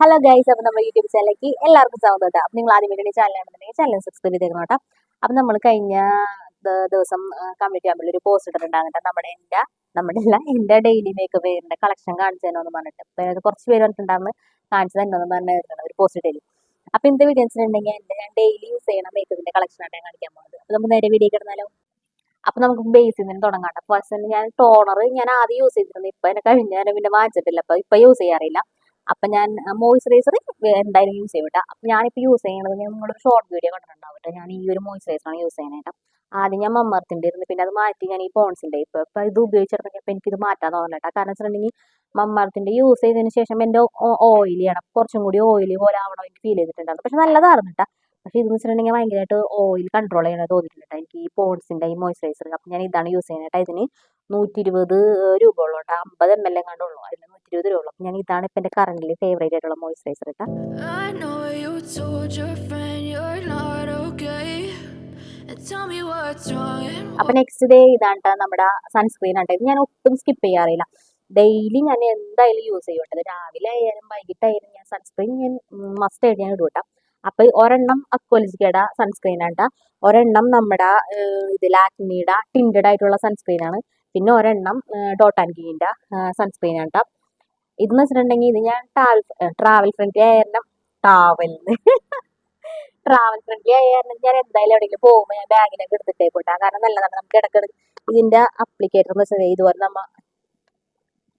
Hello guys അപ്പൊ നമ്മുടെ YouTube ചാനലിലേക്ക് എല്ലാവർക്കും സ്വാഗതം കേട്ടോ. അപ്പൊ നിങ്ങൾ ആദ്യം വേണ്ടി ചാനലാണെന്നുണ്ടെങ്കിൽ ചാനൽ സബ്സ്ക്രൈബ് ചെയ്തേക്കണം കേട്ടോ. അപ്പൊ നമ്മൾ കഴിഞ്ഞ ദിവസം കമ്മിറ്റി ആകുമ്പോൾ ഒരു പോസ്റ്റ് ഇട്ടിട്ടുണ്ടാകും നമ്മുടെ എന്റെ നമ്മുടെ അല്ല എന്റെ ഡെയിലി മേക്കപ്പ് പേരിന്റെ കളക്ഷൻ കാണിച്ചു തരുമെന്ന് പറഞ്ഞിട്ട് കുറച്ച് പേര് പറഞ്ഞിട്ടുണ്ടാകുന്ന കാണിച്ചു തരണമെന്ന് പറഞ്ഞിട്ടുണ്ട് ഒരു പോസ്റ്റ് ഇട്ടില്ല അപ്പൊ ഇന്നത്തെ വീഡിയോ വെച്ചിട്ടുണ്ടെങ്കിൽ എന്റെ ഞാൻ ഡെയിലി യൂസ് ചെയ്യണ മേക്കപ്പിന്റെ കളക്ഷൻ ആയിട്ട് കാണിക്കാൻ പോകുന്നത്. അപ്പൊ നമുക്ക് നേരെ വീഡിയോ കിടന്നാലോ? അപ്പൊ നമുക്ക് ബേസിൽ നിന്ന് തുടങ്ങാം ഫസ്റ്റ് ഞാൻ ടോണർ ഞാൻ ആദ്യം യൂസ് ചെയ്തിരുന്നു ഇപ്പൊ എന്നെ കഴിഞ്ഞ പിന്നെ വാങ്ങിച്ചിട്ടില്ല. അപ്പൊ ഇപ്പൊ യൂസ് ചെയ്യാറില്ല. അപ്പൊ ഞാൻ മോയ്സ്ചറൈസർ എന്തായാലും യൂസ് ചെയ്യും കേട്ടോ. അപ്പൊ ഞാനിപ്പോ യൂസ് ചെയ്യണത് ഞാൻ നിങ്ങളൊരു ഷോർട്ട് വീഡിയോ കണ്ടിട്ടുണ്ടാവും കേട്ടോ. ഞാൻ ഈ ഒരു മോയ്സ്ചറൈസർ ആണ് യൂസ് ചെയ്യുന്നത് കേട്ടോ. ആദ്യം ഞാൻ മമ്മർത്തിന്റെ ഇരുന്ന് പിന്നെ അത് മാറ്റി ഞാൻ ഈ പോൺസിന്റെ ഇപ്പൊ ഇപ്പൊ ഇത് ഉപയോഗിച്ചിട്ടുണ്ടെങ്കിൽ എനിക്കിത് മാറ്റാൻ തോന്നില്ല കേട്ടോ. കാരണം വെച്ചിട്ടുണ്ടെങ്കിൽ മമ്മർത്തിന്റെ യൂസ് ചെയ്തതിന് ശേഷം എന്റെ ഓയിലിയാണ് കുറച്ചും കൂടി ഓയിലി പോലെ ആവണം എനിക്ക് ഫീൽ ചെയ്തിട്ടുണ്ടായിരുന്നു. പക്ഷെ നല്ലതായിരുന്നു കേട്ടോ. പക്ഷെ ഇതെന്ന് വെച്ചിട്ടുണ്ടെങ്കിൽ ഭയങ്കരമായിട്ട് ഓയിൽ കൺട്രോൾ ചെയ്യണത് തോന്നിയിട്ടുണ്ട് എനിക്ക് ഈ പോൺസിന്റെ ഈ മോയ്സ്ചറൈസർ അപ്പൊ ഞാൻ ഇതാണ് യൂസ് ചെയ്യുന്നത് കേട്ടോ. ഇതിന് നൂറ്റി ഇരുപത് രൂപ ഉള്ളൂ കേട്ടോ. അമ്പത് എം എൽ എ കണ്ടുള്ളൂ അതിന് ഇരുപത് രൂപ ഞാൻ ഇതാണ് ഇപ്പൊ എന്റെ കറന്റ് ഫേവറേറ്റ് ആയിട്ടുള്ള മോയ്സ്ചറൈസർ കേട്ടോ അപ്പൊ നെക്സ്റ്റ് ഡേ ഇതാണ് നമ്മുടെ സൺസ്ക്രീൻ ആട്ടെ ഇത് ഞാൻ ഒട്ടും സ്കിപ്പ് ചെയ്യാറില്ല. ഡെയിലി ഞാൻ എന്തായാലും യൂസ് ചെയ്യട്ടെ. രാവിലെ ആയാലും വൈകിട്ടായാലും ഞാൻ സൺസ്ക്രീൻ ഞാൻ മസ്റ്റ് ആയിട്ട് ഞാൻ ഇടും കേട്ടോ അപ്പൊ ഒരെണ്ണം അക്വലിജിക്കയുടെ സൺസ്ക്രീൻ ആണ്ട ഒരെണ്ണം നമ്മുടെ ഇത് ലാക്മിയുടെ ടിൻഡഡ് ആയിട്ടുള്ള സൺസ്ക്രീൻ ആണ്. പിന്നെ ഒരെണ്ണം ഡോട്ട് ആൻഡ് ഗീന്റെ സൺസ്ക്രീൻ ആണ് കേട്ടോ ഇതെന്ന് വെച്ചിട്ടുണ്ടെങ്കിൽ ഇത് ഞാൻ ട്രാവൽ ഫ്രണ്ട്ലി ആയിരുന്നു ട്രാവൽ ട്രാവൽ ഫ്രണ്ട്ലി ആയിരുന്നു ഞാൻ എന്തായാലും എവിടെയെങ്കിലും പോകുമ്പോൾ ഞാൻ ബാഗിനൊക്കെ എടുത്തിട്ടേ പോട്ടാ. കാരണം നല്ലതാണ്. നമുക്ക് ഇടയ്ക്കിടയ്ക്ക് ഇതിന്റെ അപ്ലിക്കേറ്റർ എന്ന് വെച്ചാൽ ഇതുപോലെ നമ്മ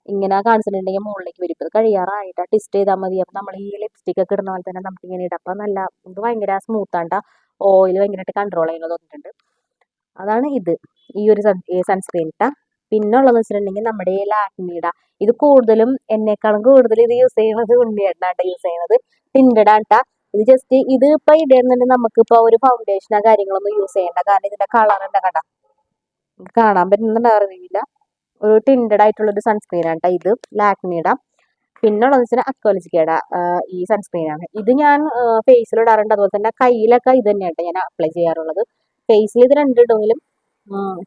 ഇങ്ങനെ കാണിച്ചിട്ടുണ്ടെങ്കിൽ മുകളിലേക്ക് വരും. ഇത് കഴിയാറായിട്ട്. ടെസ്റ്റ് ചെയ്താൽ മതി. അപ്പം നമ്മൾ ഈ ലിപ്സ്റ്റിക് ഒക്കെ ഇടുന്ന പോലെ തന്നെ നമുക്ക് ഇങ്ങനെ ഇടാം. അപ്പം നല്ല ഇത് ഭയങ്കര സ്മൂത്ത് ആണ്ട ഓയിൽ ഭയങ്കരമായിട്ട് കൺട്രോൾ ചെയ്യുന്നത് തോന്നിയിട്ടുണ്ട് അതാണ് ഇത്. ഈ ഒരു സൺസ്ക്രീൻ ഇട്ട പിന്നെ ഉള്ളതെന്ന് വെച്ചിട്ടുണ്ടെങ്കിൽ നമ്മുടെ ഈ ലാക്മിയുടെ ഇത് കൂടുതലും എന്നെക്കാളും കൂടുതൽ ഇത് യൂസ് ചെയ്യുന്നത് ഉണ്ണിയേട്ടനാട്ടോ യൂസ് ചെയ്യുന്നത്. ടിൻഡഡ് ആട്ടാ ഇത് ജസ്റ്റ് ഇത് ഇപ്പൊ ഇടുന്നുണ്ടെങ്കിൽ നമുക്ക് ഇപ്പൊ ഒരു ഫൗണ്ടേഷനോ കാര്യങ്ങളൊന്നും യൂസ് ചെയ്യണ്ട. കാരണം ഇതിന്റെ കളർ എന്താ കണ്ട? കാണാൻ പറ്റുന്നുണ്ടായിരുന്നില്ല ഒരു ടിൻഡഡ് ആയിട്ടുള്ള ഒരു സൺസ്ക്രീൻ ആണ് ഇത് ലാക്മിയുടെ പിന്നെ ഉള്ളത് വെച്ചാൽ അക്വലജിക്കയുടെ ഈ സൺസ്ക്രീൻ ആണ്. ഇത് ഞാൻ ഫേസിൽ ഇടാറുണ്ട്. അതുപോലെ തന്നെ കയ്യിലൊക്കെ ഇത് തന്നെയാണ് ഞാൻ അപ്ലൈ ചെയ്യാറുള്ളത്. ഫേസിൽ ഇത് രണ്ട് ഇടുമെങ്കിലും ഉം,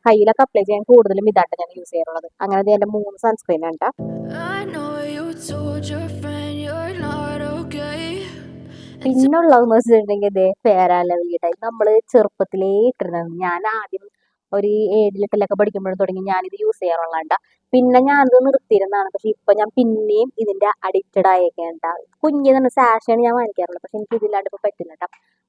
കയ്യിലൊക്കെ അപ്ലൈ ചെയ്യാൻ കൂടുതലും ഇതായിട്ട് ഞാൻ യൂസ് ചെയ്യാറുള്ളത്. അങ്ങനെ എന്റെ മൂന്ന് സൺസ്ക്രീൻ ആണ് ട്ടോ. I know you told your friend you're not okay. And പിന്നെ ഉള്ളതെന്ന് വെച്ചിട്ടുണ്ടെങ്കിൽ ഇതേ പേരാലവിയുടെ നമ്മൾ ചെറുപ്പത്തിലേ ഇട്ടിരുന്നത്. ഞാൻ ആദ്യം ഒരു ഏഴിലെട്ടിലൊക്കെ പഠിക്കുമ്പോഴും തുടങ്ങി ഞാനിത് യൂസ് ചെയ്യാറുള്ളതാണ്ട പിന്നെ ഞാൻ അത് നിർത്തിയിരുന്നതാണ്. പക്ഷെ ഇപ്പൊ ഞാൻ പിന്നെയും ഇതിന്റെ അഡിക്റ്റഡ് ആയേക്കേണ്ട കുഞ്ഞിന്ന് സാഷാണ് ഞാൻ വാങ്ങിക്കാറുള്ളത്. പക്ഷെ എനിക്ക് ഇതില്ലാണ്ട് ഇപ്പൊ പറ്റില്ല കേട്ടോ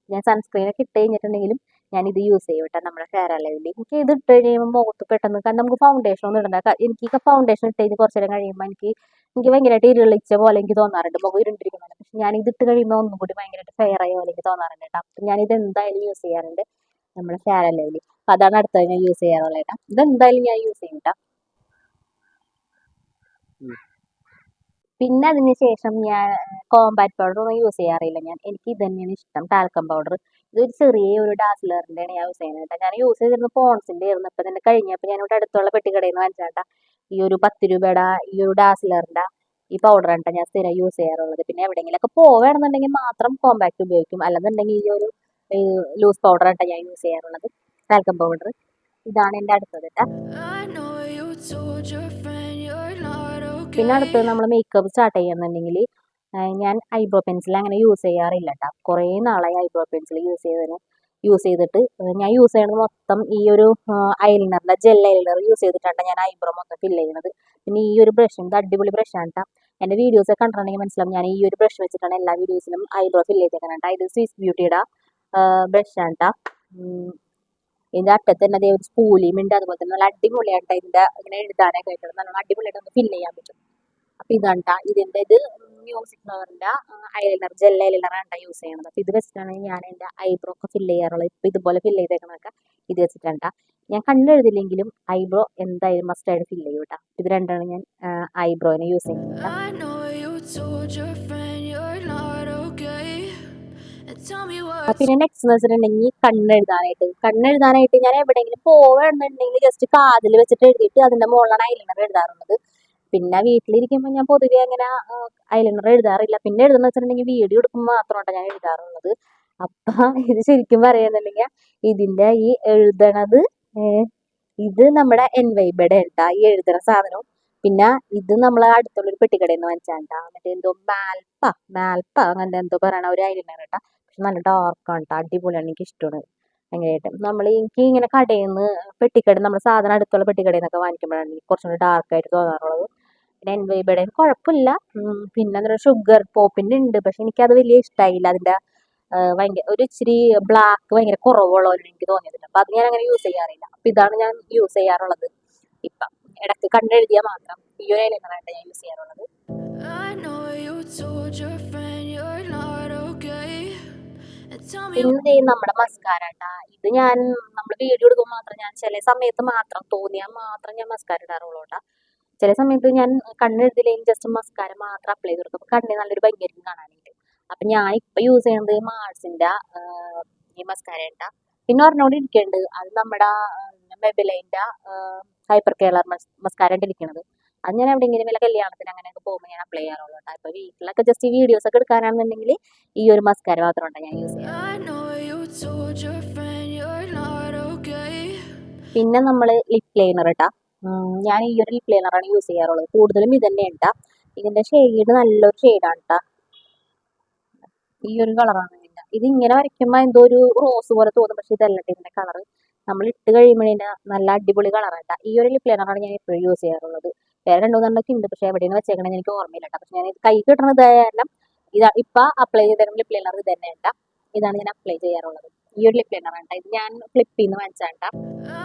ഞാൻ സൺസ്ക്രീൻ ഒക്കെ ഇട്ട് കഴിഞ്ഞിട്ടുണ്ടെങ്കിലും ഞാൻ ഇത് യൂസ് ചെയ്യും കേട്ടോ നമ്മുടെ ഫെയർ അലവിൽ എനിക്ക് ഇത് ഇട്ട് കഴിയുമ്പോൾ മുഖത്ത് പെട്ടെന്ന് കാരണം നമുക്ക് ഫൗണ്ടേഷൻ ഒന്നും ഇടണ്ട. എനിക്ക് ഫൗണ്ടേഷൻ ഇട്ട് കഴിഞ്ഞ് കുറച്ച് നേരം കഴിയുമ്പോൾ എനിക്ക് എനിക്ക് ഭയങ്കരമായിട്ട് ഇരുളിച്ച പോലെ എനിക്ക് തോന്നാറുണ്ട്. മുഖം ഇരുണ്ടിരിക്കുന്നുണ്ട് പക്ഷെ ഞാൻ ഇത് ഇട്ട് കഴിയുമ്പോൾ ഒന്നും കൂടി ഭയങ്കരമായിട്ട് ഫെയർ ആയ പോലെ എനിക്ക് തോന്നാറുണ്ട് കേട്ടോ. അപ്പം ഞാൻ ഇത് എന്തായാലും യൂസ് ചെയ്യാറുണ്ട് നമ്മുടെ ഫെയർ അലവിൽ അപ്പം അതാണ് അടുത്തത് ഞാൻ യൂസ് ചെയ്യാറുള്ളത് കേട്ടോ. ഇതെന്തായാലും ഞാൻ യൂസ് ചെയ്യും കേട്ടോ. പിന്നെ അതിന് ശേഷം ഞാൻ കോമ്പാക്ട് പൗഡർ ഒന്നും യൂസ് ചെയ്യാറില്ല ഞാൻ. എനിക്ക് ഇത് തന്നെയാണ് ഇഷ്ടം. ടാൽക്കം പൗഡർ ഇതൊരു ചെറിയ ഒരു ഡാസ്ലറിന്റെ ആണ് ഞാൻ യൂസ് ചെയ്യുന്നത് കേട്ടോ. ഞാൻ യൂസ് ചെയ്തിരുന്ന പോൺസിന്റെ ആയിരുന്നു. ഇപ്പം തന്നെ കഴിഞ്ഞപ്പോൾ ഇവിടെ അടുത്തുള്ള പെട്ടിക്കടയിൽ നിന്ന് വാങ്ങിച്ചാട്ടാ ഈ ഒരു പത്ത് രൂപയുടെ ഈ ഒരു ഡാസ്ലറിന്റെ ഈ പൗഡർ ആണ് ഞാൻ സ്ഥിരം യൂസ് ചെയ്യാറുള്ളത്. പിന്നെ എവിടെയെങ്കിലൊക്കെ പോവുകയാണെന്നുണ്ടെങ്കിൽ മാത്രം കോമ്പാക്ട് ഉപയോഗിക്കും. അല്ലെന്നുണ്ടെങ്കിൽ ഈ ഒരു ലൂസ് പൗഡർ ആണ് ഞാൻ യൂസ് ചെയ്യാറുള്ളത്. ടാൽക്കം പൗഡർ ഇതാണ് എന്റെ അടുത്തത് കേട്ടോ. പിന്നെ അടുത്തത് നമ്മൾ മേക്കപ്പ് സ്റ്റാർട്ട് ചെയ്യുന്നുണ്ടെങ്കിൽ ഞാൻ ഐബ്രോ പെൻസിൽ അങ്ങനെ യൂസ് ചെയ്യാറില്ല കേട്ടോ കുറേ നാളായി ഐബ്രോ പെൻസിൽ യൂസ് ചെയ്തതിന്. യൂസ് ചെയ്തിട്ട് ഞാൻ യൂസ് ചെയ്യണത് മൊത്തം ഈ ഒരു ഐലൈനറിന്റെ ജെൽ ഐലൈനർ യൂസ് ചെയ്തിട്ടാണ് ഞാൻ ഐബ്രോ മൊത്തം ഫില്ല് ചെയ്യുന്നത് പിന്നെ ഈ ഒരു ബ്രഷ് ഇത് അടിപൊളി ബ്രഷാണ് കേട്ടോ എന്റെ വീഡിയോസ് കണ്ടിട്ടുണ്ടെങ്കിൽ മനസ്സിലാവും. ഞാൻ ഈ ഒരു ബ്രഷ് വെച്ചിട്ടാണ് എല്ലാ വീഡിയോസിലും ഐബ്രോ ഫില്ല് ചെയ്തേക്കുന്നത് ഇത് സ്വിസ് ബ്യൂട്ടിയുടെ ബ്രഷാണ് കേട്ടോ ഇതിന്റെ അറ്റത്ത് തന്നെ അതേപോലെ സ്പൂലിയും ഉണ്ട്. അതുപോലെ തന്നെ നല്ല അടിപൊളിയായിട്ട് ഇതിന്റെ ഇങ്ങനെ എഴുതാനൊക്കെ ആയിട്ട് നല്ല അടിപൊളിയായിട്ട് നമുക്ക് ഫില്ല് ചെയ്യാൻ പറ്റും. അപ്പൊ ഇതാണ്. ഇതിന്റെ ഇത് മ്യൂസിക് ഫ്ലവറിന്റെ ഐലൈനർ ജെൽ ഐലൈനർ ആണ് യൂസ് ചെയ്യണത്. അപ്പൊ ഇത് വെച്ചിട്ടാണ് ഞാൻ എന്റെ ഐബ്രോ ഒക്കെ ഫില്ല് ചെയ്യാറുള്ളത്. ഇപ്പൊ ഇതുപോലെ ഫില്ല് ചെയ്തേക്കണൊക്കെ ഇത് വെച്ചിട്ടാണ് ട്ടാ. ഞാൻ കണ്ണെഴുതില്ലെങ്കിലും ഐബ്രോ എന്തായാലും മസ്റ്റ് ആയിട്ട് ഫില്ല് ചെയ്യും കേട്ടോ ഇത് രണ്ടാണ് ഞാൻ ഐബ്രോനെ യൂസ് ചെയ്യുന്നത് പിന്നെ നെക്സ്റ്റ് എന്ന് വെച്ചിട്ടുണ്ടെങ്കിൽ കണ്ണെഴുതാനായിട്ട്. കണ്ണെഴുതാനായിട്ട് ഞാൻ എവിടെയെങ്കിലും പോവുകയാണെന്നുണ്ടെങ്കിൽ ജസ്റ്റ് കാതിൽ വെച്ചിട്ട് എഴുതിയിട്ട് അതിന്റെ മുകളിലാണ് ഐലൈനർ എഴുതാറുള്ളത്. പിന്നെ വീട്ടിലിരിക്കുമ്പോൾ ഞാൻ പൊതുവെ അങ്ങനെ ഐലൈനർ എഴുതാറില്ല. പിന്നെ എഴുതുന്ന വെച്ചിട്ടുണ്ടെങ്കിൽ വീഡിയോ എടുക്കുമ്പോൾ മാത്രമാണ് ഞാൻ എഴുതാറുള്ളത്. അപ്പൊ ഇത് ശരിക്കും പറയുന്നുണ്ടെങ്കിൽ ഇതിന്റെ ഈ എഴുതണത് ഇത് നമ്മുടെ എൻ വൈബയുടെ ഉണ്ടാ ഈ എഴുതണ സാധനം. പിന്നെ ഇത് നമ്മളെ അടുത്തുള്ളൊരു പെട്ടിക്കടയിൽ നിന്ന് വാങ്ങിച്ചാണ്ടാ മറ്റേ എന്തോ മാൽപ്പ മാൽപ്പ അങ്ങനത്തെ എന്തോ പറയണ ഒരു ഐലൈനർ കേട്ടാ പക്ഷെ നല്ല ഡാർക്കാണ് കേട്ടോ അടിപൊളിയാണ്. എനിക്ക് ഇഷ്ടമാണ് ഭയങ്കരമായിട്ട് നമ്മൾ എനിക്ക് ഇങ്ങനെ കടയിൽ നിന്ന് പെട്ടിക്കട നമ്മൾ സാധനം അടുത്തുള്ള പെട്ടിക്കടയിൽ നിന്നൊക്കെ വാങ്ങിക്കുമ്പോഴാണ് എനിക്ക് കുറച്ചും കൂടി ഡാർക്കായിട്ട് തോന്നാറുള്ളത്. പിന്നെ എന്റെ ഇവിടെ കുഴപ്പമില്ല. പിന്നെ എന്താ ഷുഗർ പോപ്പിന്റെ ഉണ്ട് പക്ഷെ എനിക്കത് വലിയ ഇഷ്ടമായില്ല അതിന്റെ ഭയങ്കര ഒരു ഇച്ചിരി ബ്ലാക്ക് ഭയങ്കര കുറവുള്ളവരാണ് എനിക്ക് തോന്നിയതില്ല. അപ്പം അത് ഞാൻ അങ്ങനെ യൂസ് ചെയ്യാറില്ല. അപ്പം ഇതാണ് ഞാൻ യൂസ് ചെയ്യാറുള്ളത്. ഇപ്പം ഇടയ്ക്ക് കണ്ടെഴുതിയാൽ മാത്രം. ഈ ഒരു ഐലൈനറായിട്ട് ഞാൻ യൂസ് ചെയ്യാറുള്ളത്. I know you told your പിന്നെ നമ്മുടെ മസ്കാരട്ടാ ഇത് ഞാൻ നമ്മൾ വീഡിയോ എടുക്കുമ്പോൾ മാത്രം ഞാൻ ചില സമയത്ത് മാത്രം തോന്നിയാൽ മാത്രം ഞാൻ മസ്കാര ഇടാറുള്ളൂ കേട്ടാ ചില സമയത്ത് ഞാൻ കണ്ണെഴുതില്ലെങ്കിൽ ജസ്റ്റ് മസ്കാര മാത്രം അപ്ലൈ ചെയ്ത് കൊടുക്കും. കണ്ണിന് നല്ലൊരു ഭംഗിയായിരിക്കും കാണാനായിട്ട്. അപ്പം ഞാൻ ഇപ്പം യൂസ് ചെയ്യുന്നത് മാർസിന്റെ ഈ മസ്കാര ഉണ്ടാ പിന്നെ ഒരെണ്ണോട് ഇരിക്കുന്നുണ്ട് അത് നമ്മുടെ മെബിലൈന്റെ ഹൈപ്പർ കേളർ മസ്കാര ഇരിക്കുന്നത് അത് ഞാൻ എവിടെയെങ്കിലും വല്ല കല്യാണത്തിന് അങ്ങനെയൊക്കെ പോകുമ്പോൾ ഞാൻ അപ്ലൈ ചെയ്യാറുള്ളൂ കേട്ടോ. ഇപ്പോൾ വീട്ടിലൊക്കെ ജസ്റ്റ് വീഡിയോസ് ഒക്കെ എടുക്കാനാണെന്നുണ്ടെങ്കിൽ ഈ ഒരു മസ്കാര മാത്രം ഉണ്ട് ഞാൻ യൂസ് ചെയ്യാറ്. പിന്നെ നമ്മൾ ലിപ് ലൈനർ ഇട്ടാ ഞാൻ ഈ ഒരു ലിപ് ലൈനറാണ് യൂസ് ചെയ്യാറുള്ളത്. കൂടുതലും ഇത് തന്നെ ഇട്ടാ ഇതിന്റെ ഷെയ്ഡ് നല്ലൊരു ഷെയ്ഡാണ് കേട്ടാ ഈ ഒരു കളറാണ് ഇതിന്റെ. ഇത് ഇങ്ങനെ വരയ്ക്കുമ്പോൾ എന്തോ ഒരു റോസ് പോലെ തോന്നും. പക്ഷെ ഇതല്ല ഇതിന്റെ കളർ നമ്മൾ ഇട്ട് കഴിയുമ്പോഴേ നല്ല അടിപൊളി കളറാണ് ഈ ഒരു ലിപ് ലൈനറാണ് ഞാൻ എപ്പോഴും യൂസ് ചെയ്യാറുള്ളത്. വേറെ രണ്ടു മൂന്നെണ്ണൊക്കെ ഉണ്ട്. പക്ഷെ എവിടെയാണ് വെച്ചേക്കണെന്ന് എനിക്ക് ഓർമ്മയില്ല കേട്ടോ. പക്ഷെ ഞാൻ ഇത് കൈ കിട്ടണത് കാരണം ഇതാ ഇപ്പൊ അപ്ലൈ ചെയ്ത ലിപ് ലൈനർ ഇത് തന്നെ ഇട്ടാ ഇതാണ് ഞാൻ അപ്ലൈ ചെയ്യാറുള്ളത്. ഈ ഒരു ലിപ് ലൈനർ ആണ് ഇത് ഞാൻ ഫ്ലിപ്പിൽ നിന്ന് വാങ്ങിച്ചാണ് ട്ടാ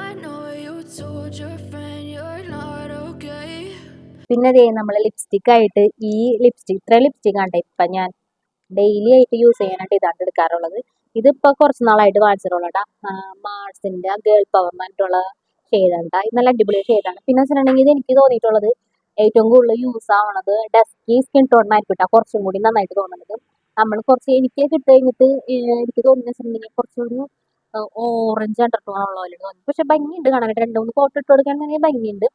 I know you told your friend you're not okay. പിന്നെ ദേ നമ്മൾ ലിപ്സ്റ്റിക് ആയിട്ട് ഈ ലിപ്സ്റ്റിക് ഇത്ര ലിപ്സ്റ്റിക് ആണ് ഇപ്പൊ ഞാൻ ഡെയിലി ആയിട്ട് യൂസ് ചെയ്യാനായിട്ട് ഇതാണ് എടുക്കാറുള്ളത്. ഇതിപ്പോ കുറച്ച് നാളായിട്ട് വാങ്ങിച്ചിട്ടുള്ളതാ മാർസിന്റെ ഗേൾ പവർ പറഞ്ഞിട്ടുള്ള ഷെയ്ഡാണ് കേട്ടോ നല്ല അടിപൊളി ഷെയ്ഡാണ് പിന്നെ വെച്ചിട്ടുണ്ടെങ്കിൽ ഇത് എനിക്ക് തോന്നിയിട്ടുള്ളത് ഏറ്റവും കൂടുതൽ യൂസ് ആവണത് ഡസ്കി സ്കിൻ ടോണിനായിരിക്കും കേട്ടോ കുറച്ചും കൂടി നന്നായിട്ട് തോന്നുന്നത് നമ്മൾ കുറച്ച് എനിക്ക് കിട്ടി കഴിഞ്ഞിട്ട് എനിക്ക് തോന്നുന്ന വെച്ചിട്ടുണ്ടെങ്കിൽ കുറച്ചൊരു ഓറഞ്ച് അണ്ടർടോൺ ഉള്ള പോലെ തോന്നി പക്ഷെ ഭംഗിയുണ്ട് കാണാനായിട്ട് രണ്ട് മൂന്ന് കോട്ട് ഇട്ട് കൊടുക്കുകയാണെങ്കിൽ ഭംഗിയുണ്ട്.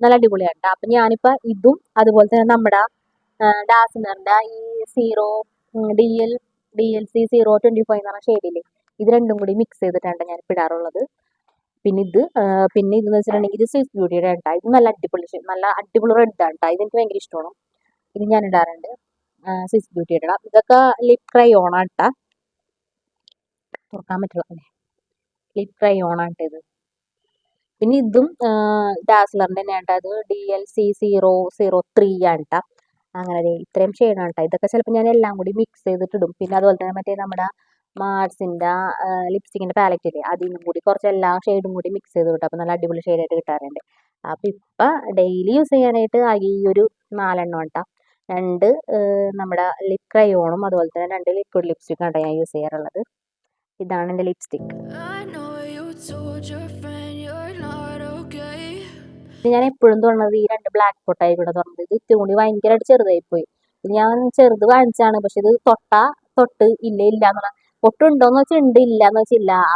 നല്ല അടിപൊളിയാണ് കേട്ടോ അപ്പൊ ഞാനിപ്പോ ഇതും അതുപോലെ തന്നെ നമ്മുടെ ഡാസിനറിന്റെ ഈ zero D L D L C zero twenty five എന്ന് പറഞ്ഞ ഷെയ്ഡിൽ ഇത് രണ്ടും കൂടി മിക്സ് ചെയ്തിട്ടാണ് ഞാൻ ഇടാറുള്ളത്. പിന്നെ ഇത് പിന്നെ ഇതെന്ന് വെച്ചിട്ടുണ്ടെങ്കിൽ ഇത് സ്വിസ് ബ്യൂട്ടിയുടെ ഉണ്ടാ ഇത് നല്ല അടിപൊളി നല്ല അടിപൊളി റെഡ് ആണ് ട്ടോ. ഇത് എനിക്ക് ഭയങ്കര ഇഷ്ടമാണ്. ഇത് ഞാൻ ഇടാറുണ്ട്. സ്വിസ് ബ്യൂട്ടിയുടെ ഇടാം. ഇതൊക്കെ ലിപ് ക്രയോൺ ആട്ടാ. തുറക്കാൻ പറ്റില്ല. അല്ലേ? ലിപ് ക്രയോൺ ആട്ടോ ഇത്. പിന്നെ ഇതും ഡാസ്ലറിന്റെ തന്നെയാണ് കേട്ടോ അത് D L C zero zero three ആണ് ട്ടാ. അങ്ങനെ ഇത്രയും ഷെയ്ഡാണ് കേട്ടോ ഇതൊക്കെ ചിലപ്പോൾ ഞാൻ എല്ലാം കൂടി മിക്സ് ചെയ്തിട്ടിടും. പിന്നെ അതുപോലെ തന്നെ മറ്റേ നമ്മുടെ മാർസിന്റെ ലിപ്സ്റ്റിക്കിന്റെ പാലറ്റ് ഇല്ലേ? അതിനും കൂടി കുറച്ച് എല്ലാ ഷെയ്ഡും കൂടി മിക്സ് ചെയ്ത് കിട്ടും. അപ്പോൾ നല്ല അടിപൊളി ഷെയ്ഡായിട്ട് കിട്ടാറുണ്ട്. അപ്പോൾ ഇപ്പം ഡെയിലി യൂസ് ചെയ്യാനായിട്ട് ഈ ഒരു നാലെണ്ണം കേട്ടോ രണ്ട് നമ്മുടെ ലിപ് ക്രയോണും അതുപോലെ തന്നെ രണ്ട് ലിക്വിഡ് ലിപ്സ്റ്റിക്കും ആണ് ഞാൻ യൂസ് ചെയ്യാറുള്ളത്. ഇതാണ് എന്റെ ലിപ്സ്റ്റിക് ഞാൻ എപ്പോഴും തുറന്നത് ഈ രണ്ട് ബ്ലാക്ക് പൊട്ടായി കൂടെ തുറന്നത് ഇത് ഇത്തിരി കൂടി ഭയങ്കരമായിട്ട് ചെറുതായി പോയി. ഞാൻ ചെറുത് വാങ്ങിച്ചാണ് പക്ഷെ ഇത് തൊട്ടാ തൊട്ട് ഇല്ല ഇല്ല എന്നുള്ള പൊട്ടുണ്ടോന്ന് വെച്ചാൽ ഉണ്ട് ഇല്ല എന്ന്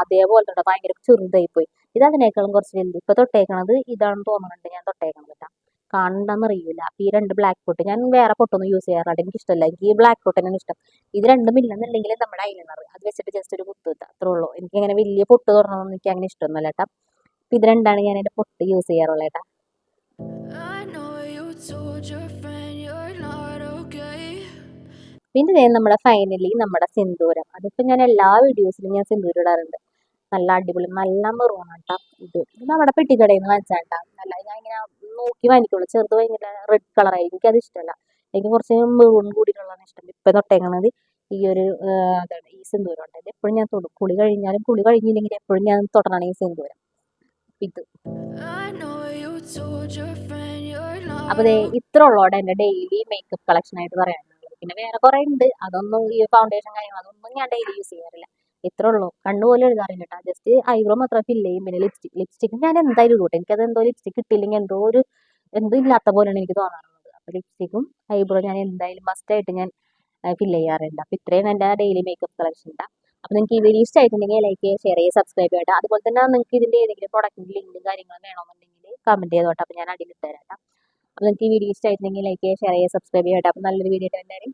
അതേപോലെ ഭയങ്കര ചെറുതായി പോയി ഇത് അതിനേക്കാളും കുറച്ച് വലുത്. ഇപ്പൊ തൊട്ടേക്കണത് ഇതാണെന്ന് തോന്നുന്നുണ്ട് ഞാൻ തൊട്ടേക്കണത് കേട്ടോ. കാണണ്ടെന്ന് അറിയില്ല അപ്പൊ ഈ രണ്ട് ബ്ലാക്ക് പൊട്ട് ഞാൻ വേറെ പൊട്ടൊന്നും യൂസ് ചെയ്യാറില്ല. എനിക്ക് ഇഷ്ടമല്ല. എനിക്ക് ഈ ബ്ലാക്ക് പൊട്ട് തന്നെയാണ് ഇഷ്ടം. ഇത് രണ്ടും ഇല്ലെന്നുണ്ടെങ്കിൽ നമ്മുടെ ഐലൈനർ അത് വെച്ചിട്ട് ജസ്റ്റ് ഒരു കുത്തു അത്രേ ഉള്ളൂ. എനിക്ക് ഇങ്ങനെ വലിയ പൊട്ട് തുറന്നൊന്നും എനിക്ക് അങ്ങനെ ഇഷ്ടമൊന്നുമല്ല കേട്ടോ. അപ്പൊ ഇത് രണ്ടാണ് ഞാൻ എന്റെ പൊട്ട് യൂസ് ചെയ്യാറുള്ളത് കേട്ടോ. പിന്നെ നമ്മുടെ ഫൈനലി നമ്മുടെ സിന്ദൂരം. അതിപ്പോൾ ഞാൻ എല്ലാ വീഡിയോസിലും ഞാൻ സിന്ദൂരം ഇടാറുണ്ട്. നല്ല അടിപൊളി നല്ല മെറൂൺ കേട്ടോ ഇത്. ഇത് നമ്മുടെ പെട്ടിക്കടയിൽ നിന്ന് വാങ്ങിച്ചാട്ടാ. നല്ല ഞാൻ ഇങ്ങനെ നോക്കി വാങ്ങിക്കുള്ളൂ. ചെറുത് ഭയങ്കര റെഡ് കളറായി എനിക്കത് ഇഷ്ടമല്ല എനിക്ക് കുറച്ച് മെറൂൺ കൂടിയിട്ടുള്ളതാണ് ഇഷ്ടം. ഇപ്പം തൊട്ടേക്കണത് ഈ ഒരു അതാണ് ഈ സിന്ദൂരം ഉണ്ട് എപ്പോഴും ഞാൻ തൊടും. കുളി കഴിഞ്ഞാലും കുളി കഴിഞ്ഞില്ലെങ്കിൽ എപ്പോഴും ഞാൻ തൊട്ടണം ഈ സിന്ദൂരം. ഇത്. അപ്പൊ ഇത്ര ഉള്ളോടെ എന്റെ ഡെയിലി മേക്കപ്പ് കളക്ഷൻ ആയിട്ട് പറയാനുള്ളത്. പിന്നെ വേറെ കുറെ ഉണ്ട് അതൊന്നും ഈ ഫൗണ്ടേഷൻ കാര്യങ്ങൾ അതൊന്നും ഞാൻ ഡെയിലി യൂസ് ചെയ്യാറില്ല. ഇത്ര ഉള്ളൂ. കണ്ണു പോലും എഴുതാറില്ല കേട്ടോ ജസ്റ്റ് ഐബ്രോ മാത്രം ഫില്ല് ചെയ്യും. പിന്നെ ലിപ്സ്റ്റിക് ലിപ്സ്റ്റിക് ഞാൻ എന്തായാലും ഇടൂട്ടെ എനിക്കത് എന്തോ ലിപ്സ്റ്റിക് കിട്ടിയില്ലെങ്കിൽ എന്തോ ഒരു എന്തോ ഇല്ലാത്ത പോലെയാണ് എനിക്ക് തോന്നാറുള്ളത്. അപ്പൊ ലിപ്സ്റ്റിക്കും ഐബ്രോ ഞാൻ എന്തായാലും മസ്റ്റ് ആയിട്ട് ഞാൻ ഫില്ല് ചെയ്യാറുണ്ട്. അപ്പൊ ഇത്രയും എന്റെ ഡെയിലി മേക്കപ്പ് കളക്ഷൻ ഉണ്ട് അപ്പൊ നിങ്ങൾക്ക് ഈ വീഡിയോ ഇഷ്ടമായിട്ടുണ്ടെങ്കിൽ ലൈക്ക് ഷെയർ ചെയ്യുക സബ്സ്ക്രൈബ് ചെയ്യട്ടെ അതുപോലെ തന്നെ നിങ്ങൾക്ക് ഇതിന്റെ ഏതെങ്കിലും പ്രൊഡക്റ്റിന്റെ ലിങ്കും കാര്യങ്ങളും വേണമെന്നുണ്ടെങ്കിൽ കമന്റ് ചെയ്തോട്ടെ. അപ്പോൾ ഞാൻ അടിയിൽ ഇട്ടുതരാം നിങ്ങൾക്ക് ഈ വീഡിയോ ഇഷ്ടമായിരുന്നെങ്കിൽ ലൈക്ക് ചെയ്യുക ഷെയർ ചെയ്യുക സബ്സ്ക്രൈബ് ചെയ്യട്ടെ. അപ്പൊ നല്ലൊരു വീഡിയോ ആയിട്ട് എല്ലാവരും